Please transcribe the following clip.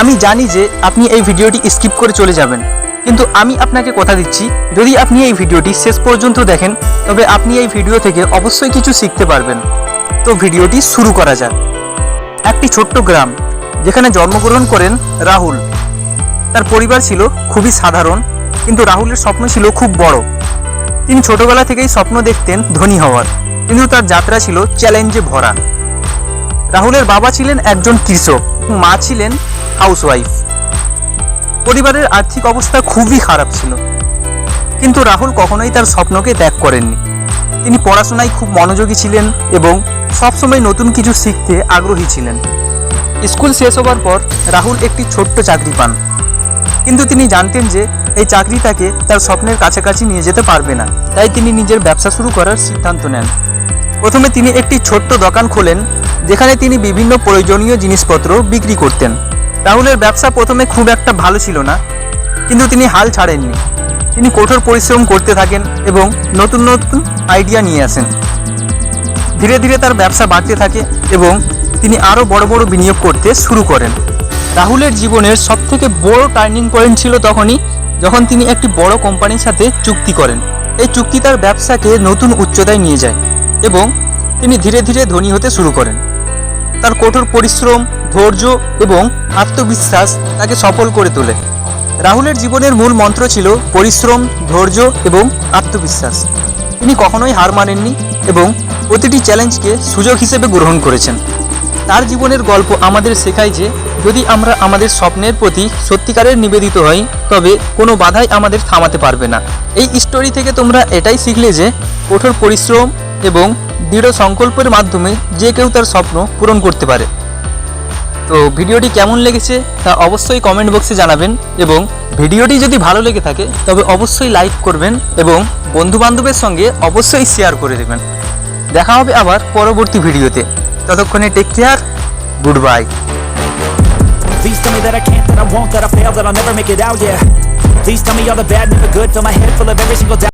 আমি জানি যে আপনি এই ভিডিওটি স্কিপ করে চলে যাবেন। কিন্তু আমি আপনাকে কথা দিচ্ছি, যদি আপনি এই ভিডিওটি শেষ পর্যন্ত দেখেন, তবে আপনি এই ভিডিও থেকে অবশ্যই কিছু শিখতে পারবেন। তো ভিডিওটি শুরু করা যাক। একটি ছোট্ট গ্রাম, যেখানে জন্মগ্রহণ করেন রাহুল। তার পরিবার ছিল খুবই সাধারণ, কিন্তু রাহুলের স্বপ্ন ছিল খুব বড়। তিনি ছোটবেলা থেকেই স্বপ্ন দেখতেন ধনী হওয়ার, কিন্তু তার যাত্রা ছিল চ্যালেঞ্জে ভরা। রাহুলের বাবা ছিলেন একজন কৃষক, মা ছিলেন হাউসওয়াইফ। পরিবারের আর্থিক অবস্থা খুবই খারাপ ছিল। কিন্তু রাহুল কখনোই তার স্বপ্নকে ত্যাগ করেননি। তিনি পড়াশোনায় খুব মনোযোগী ছিলেন এবং সবসময় নতুন কিছু শিখতে আগ্রহী ছিলেন। স্কুল শেষ হবার পর রাহুল একটি ছোট্ট চাকরি পান। কিন্তু তিনি জানতেন যে এই চাকরি তাকে তার স্বপ্নের কাছাকাছি নিয়ে যেতে পারবে না। তাই তিনি নিজের ব্যবসা শুরু করার সিদ্ধান্ত নেন। প্রথমে তিনি একটি ছোট্ট দোকান খোলেন, যেখানে তিনি বিভিন্ন প্রয়োজনীয় জিনিসপত্র বিক্রি করতেন। রাহুলের ব্যবসা প্রথমে খুব একটা ভালো ছিল না, কিন্তু তিনি হাল ছাড়েননি। তিনি কঠোর পরিশ্রম করতে থাকেন এবং নতুন নতুন আইডিয়া নিয়ে আসেন। ধীরে ধীরে তার ব্যবসা বাড়তে থাকে এবং তিনি আরও বড় বড় বিনিয়োগ করতে শুরু করেন। রাহুলের জীবনের সবথেকে বড় টার্নিং পয়েন্ট ছিল তখনই যখন তিনি একটি বড় কোম্পানির সাথে চুক্তি করেন। এই চুক্তি তার ব্যবসাকে নতুন উচ্চতায় নিয়ে যায় এবং তিনি ধীরে ধীরে ধনী হতে শুরু করেন। তার কঠোর পরিশ্রম, ধৈর্য এবং আত্মবিশ্বাস তাকে সফল করে তোলে। রাহুলের জীবনের মূল মন্ত্র ছিল পরিশ্রম, ধৈর্য এবং আত্মবিশ্বাস। তিনি কখনোই হার মানেননি এবং প্রতিটি চ্যালেঞ্জকে সুযোগ হিসেবে গ্রহণ করেছেন। তার জীবনের গল্প আমাদের শেখায় যে, যদি আমরা আমাদের স্বপ্নের প্রতি সত্যিকারের নিবেদিত হই, তবে কোনো বাধাই আমাদের থামাতে পারবে না। এই স্টোরি থেকে তোমরা এটাই শিখলে যে, কঠোর পরিশ্রম এবং দৃঢ় সংকল্পের মাধ্যমে যে কেউ তার স্বপ্ন পূরণ করতে পারে। তো ভিডিওটি কেমন লেগেছে তা অবশ্যই কমেন্ট বক্সে জানাবেন এবং ভিডিওটি যদি ভালো লেগে থাকে তবে অবশ্যই লাইক করবেন এবং বন্ধু বান্ধবের সঙ্গে অবশ্যই শেয়ার করে দেবেন। দেখা হবে আবার পরবর্তী ভিডিওতে। ততক্ষণে take care good bye Please tell me that I can't, that I won't, that I fail, that I'll never make it out, yeah. Please tell me all the bad, never good Fill my head full of every single doubt.